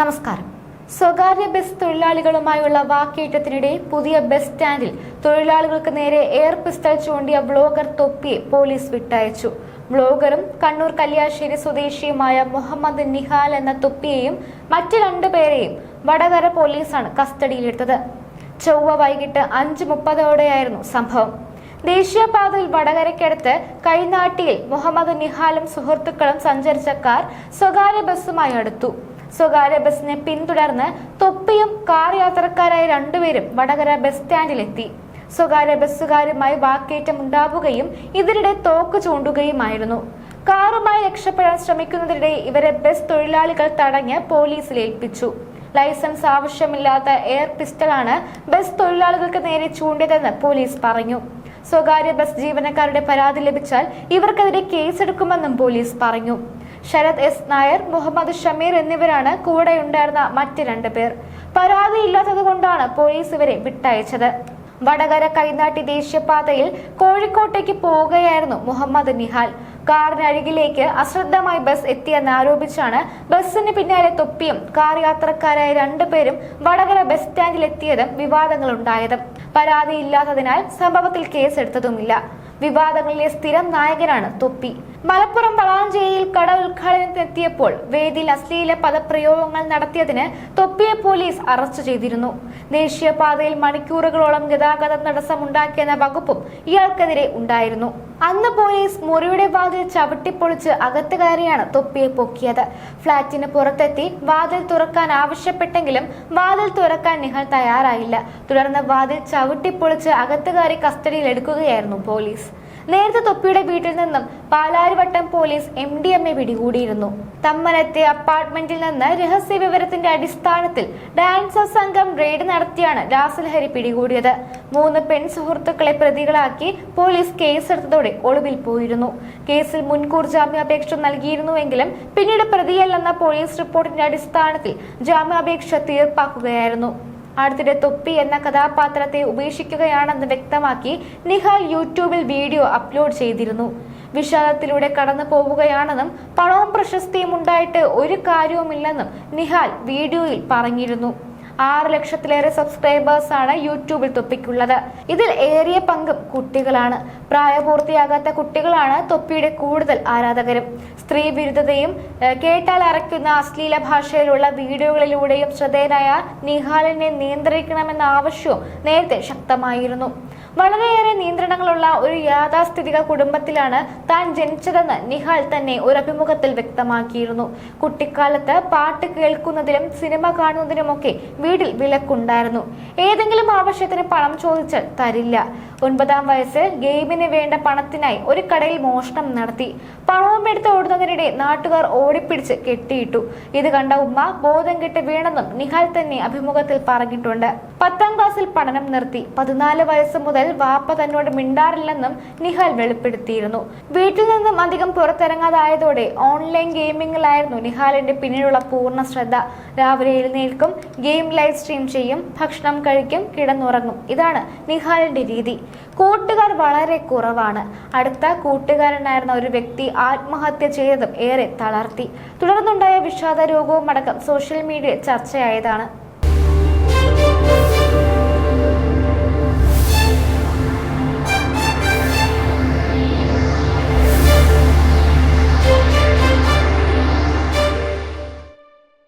നമസ്കാരം. സ്വകാര്യ ബസ് തൊഴിലാളികളുമായുള്ള വാക്കേറ്റത്തിനിടെ പുതിയ ബസ് സ്റ്റാൻഡിൽ തൊഴിലാളികൾക്ക് നേരെ എയർ പിസ്റ്റൾ ചൂണ്ടിയ ബ്ലോഗർ തൊപ്പിയെ പോലീസ് വിട്ടയച്ചു. ബ്ലോഗറും കണ്ണൂർ കല്യാശ്ശേരി സ്വദേശിയുമായ മുഹമ്മദ് നിഹാൽ എന്ന തൊപ്പിയെയും മറ്റ് രണ്ടുപേരെയും വടകര പോലീസാണ് കസ്റ്റഡിയിലെടുത്തത്. ചൊവ്വ വൈകിട്ട് അഞ്ച് മുപ്പതോടെയായിരുന്നു സംഭവം. ദേശീയപാതയിൽ വടകരയ്ക്കടുത്ത് കൈനാട്ടിയിൽ മുഹമ്മദ് നിഹാലും സുഹൃത്തുക്കളും സഞ്ചരിച്ച കാർ സ്വകാര്യ ബസ്സുമായി അടുത്തു. സ്വകാര്യ ബസിനെ പിന്തുടർന്ന് തൊപ്പിയും കാർ യാത്രക്കാരായ രണ്ടുപേരും വടകര ബസ് സ്റ്റാൻഡിലെത്തി. സ്വകാര്യ ബസ്സുകാരുമായി വാക്കേറ്റം ഉണ്ടാവുകയും ഇതിനിടെ തോക്ക് ചൂണ്ടുകയുമായിരുന്നു. കാറുമായി രക്ഷപ്പെടാൻ ശ്രമിക്കുന്നതിനിടെ ഇവരെ ബസ് തൊഴിലാളികൾ തടഞ്ഞ് പോലീസിൽ ഏൽപ്പിച്ചു. ലൈസൻസ് ആവശ്യമില്ലാത്ത എയർ പിസ്റ്റളാണ് ബസ് തൊഴിലാളികൾക്ക് നേരെ ചൂണ്ടിയതെന്ന് പോലീസ് പറഞ്ഞു. സ്വകാര്യ ബസ് ജീവനക്കാരുടെ പരാതി ലഭിച്ചാൽ ഇവർക്കെതിരെ കേസെടുക്കുമെന്നും പോലീസ് പറഞ്ഞു. ശരത് എസ് നായർ മുഹമ്മദ് ഷമീർ എന്നിവരാണ് കൂടെയുണ്ടായിരുന്ന മറ്റ് രണ്ട് പേർ. പരാതിയില്ലാത്തതുകൊണ്ടാണ് പോലീസ് ഇവരെ വിട്ടയച്ചത്. വടകര കൈനാട്ടി ദേശീയപാതയിൽ കോഴിക്കോട്ടേക്ക് പോവുകയായിരുന്നു മുഹമ്മദ് നിഹാൽ. കാറിനരികിലേക്ക് അശ്രദ്ധമായി ബസ് എത്തിയെന്ന് ആരോപിച്ചാണ് ബസ്സിന് പിന്നാലെ തൊപ്പിയും കാർ യാത്രക്കാരായ രണ്ടുപേരും വടകര ബസ് സ്റ്റാൻഡിൽ എത്തിയതും വിവാദങ്ങളുണ്ടായതും. പരാതിയില്ലാത്തതിനാൽ സംഭവത്തിൽ കേസെടുത്തതുമില്ല. വിവാദങ്ങളിലെ സ്ഥിരം നായകനാണ് തൊപ്പി. മലപ്പുറം വളാഞ്ചേരിയിൽ കട ഉദ്ഘാടനത്തിനെത്തിയപ്പോൾ വേദിയിൽ അശ്ലീല പദപ്രയോഗങ്ങൾ നടത്തിയതിന് തൊപ്പിയെ പോലീസ് അറസ്റ്റ് ചെയ്തിരുന്നു. ദേശീയപാതയിൽ മണിക്കൂറുകളോളം ഗതാഗത തടസ്സമുണ്ടാക്കിയെന്ന വകുപ്പും ഇയാൾക്കെതിരെ ഉണ്ടായിരുന്നു. അന്ന് പോലീസ് മുറിയുടെ വാതിൽ ചവിട്ടിപ്പൊളിച്ച് അകത്ത് കയറിയാണ് തൊപ്പിയെ പൊക്കിയത്. ഫ്ളാറ്റിന് പുറത്തെത്തി വാതിൽ തുറക്കാൻ ആവശ്യപ്പെട്ടെങ്കിലും വാതിൽ തുറക്കാൻ നിഹൽ തയ്യാറായില്ല. തുടർന്ന് വാതിൽ ചവിട്ടിപ്പൊളിച്ച് അകത്ത് കയറി കസ്റ്റഡിയിൽ എടുക്കുകയായിരുന്നു പോലീസ്. നേരത്തെ തൊപ്പിയുടെ വീട്ടിൽ നിന്നും Palarivattom police M D M A പിടികൂടിയിരുന്നു. തമ്മനത്തെ അപ്പാർട്ട്മെന്റിൽ നിന്ന് രഹസ്യ വിവരത്തിന്റെ അടിസ്ഥാനത്തിൽ ഡാൻസർ സംഘം റെയ്ഡ് നടത്തിയാണ് രാസലഹരി പിടികൂടിയത്. മൂന്ന് പെൺ സുഹൃത്തുക്കളെ പ്രതികളാക്കി പോലീസ് കേസെടുത്തതോടെ ഒളിവിൽ പോയിരുന്നു. കേസിൽ മുൻകൂർ ജാമ്യാപേക്ഷ നൽകിയിരുന്നുവെങ്കിലും പിന്നീട് പ്രതിയല്ലെന്ന പോലീസ് റിപ്പോർട്ടിന്റെ അടിസ്ഥാനത്തിൽ ജാമ്യാപേക്ഷ തീർപ്പാക്കുകയായിരുന്നു. അടുത്തിടെ തൊപ്പി എന്ന കഥാപാത്രത്തെ ഉപേക്ഷിക്കുകയാണെന്ന് വ്യക്തമാക്കി നിഹാൽ യൂട്യൂബിൽ വീഡിയോ അപ്ലോഡ് ചെയ്തിരുന്നു. വിഷാദത്തിലൂടെ കടന്നു പോവുകയാണെന്നും പണവും പ്രശസ്തിയും ഉണ്ടായിട്ട് ഒരു കാര്യവുമില്ലെന്നും നിഹാൽ വീഡിയോയിൽ പറഞ്ഞിരുന്നു. ആറ് ലക്ഷത്തിലേറെ സബ്സ്ക്രൈബേഴ്സ് ആണ് യൂട്യൂബിൽ തൊപ്പിക്കുള്ളത്. ഇതിൽ ഏറിയ പങ്കും കുട്ടികളാണ്. പ്രായപൂർത്തിയാകാത്ത കുട്ടികളാണ് തൊപ്പിയുടെ കൂടുതൽ ആരാധകരും. സ്ത്രീ വിരുദ്ധതയും കേട്ടാൽ അറയ്ക്കുന്ന അശ്ലീല ഭാഷയിലുള്ള വീഡിയോകളിലൂടെയും ശ്രദ്ധേയനായ നിഹാലിനെ നിയന്ത്രിക്കണമെന്ന ആവശ്യവും നേരത്തെ ശക്തമായിരുന്നു. വളരെയേറെ നിയന്ത്രണങ്ങളുള്ള ഒരു യാഥാസ്ഥിതിക കുടുംബത്തിലാണ് താൻ ജനിച്ചതെന്ന് നിഹാൽ തന്നെ ഒരു അഭിമുഖത്തിൽ വ്യക്തമാക്കിയിരുന്നു. കുട്ടിക്കാലത്ത് പാട്ട് കേൾക്കുന്നതിലും സിനിമ കാണുന്നതിനുമൊക്കെ വീട്ടിൽ വിലക്കുണ്ടായിരുന്നു. ഏതെങ്കിലും ആവശ്യത്തിന് പണം ചോദിച്ചാൽ തരില്ല. ഒൻപതാം വയസ്സിൽ ഗെയിമിന് വേണ്ട പണത്തിനായി ഒരു കടയിൽ മോഷണം നടത്തി. പണവും എടുത്ത് ഓടുന്നതിനിടെ നാട്ടുകാർ ഓടിപ്പിടിച്ച് കെട്ടിയിട്ടു. ഇത് കണ്ട ഉമ്മ ബോധം കെട്ട് വീണെന്നും നിഹാൽ തന്നെ അഭിമുഖത്തിൽ പറഞ്ഞിട്ടുണ്ട്. പത്താം ക്ലാസ്സിൽ പഠനം നിർത്തി. പതിനാല് വയസ്സ് മുതൽ വാപ്പ തന്നോട് മിണ്ടാറില്ലെന്നും നിഹാൽ വെളിപ്പെടുത്തിയിരുന്നു. വീട്ടിൽ നിന്നും അധികം പുറത്തിറങ്ങാതായതോടെ ഓൺലൈൻ ഗെയിമിംഗിലായിരുന്നു നിഹാലിന്റെ പിന്നിലുള്ള പൂർണ ശ്രദ്ധ. രാവിലെ എഴുന്നേൽക്കും ഗെയിം ലൈവ് സ്ട്രീം ചെയ്യും ഭക്ഷണം കഴിക്കും കിടന്നുറങ്ങും. ഇതാണ് നിഹാലിന്റെ രീതി. കൂട്ടുകാർ വളരെ കുറവാണ്. അടുത്ത കൂട്ടുകാരനായിരുന്ന ഒരു വ്യക്തി ആത്മഹത്യ ചെയ്തതും ഏറെ തളർത്തി. തുടർന്നുണ്ടായ വിഷാദ രോഗവും അടക്കം സോഷ്യൽ മീഡിയ ചർച്ചയായതാണ്.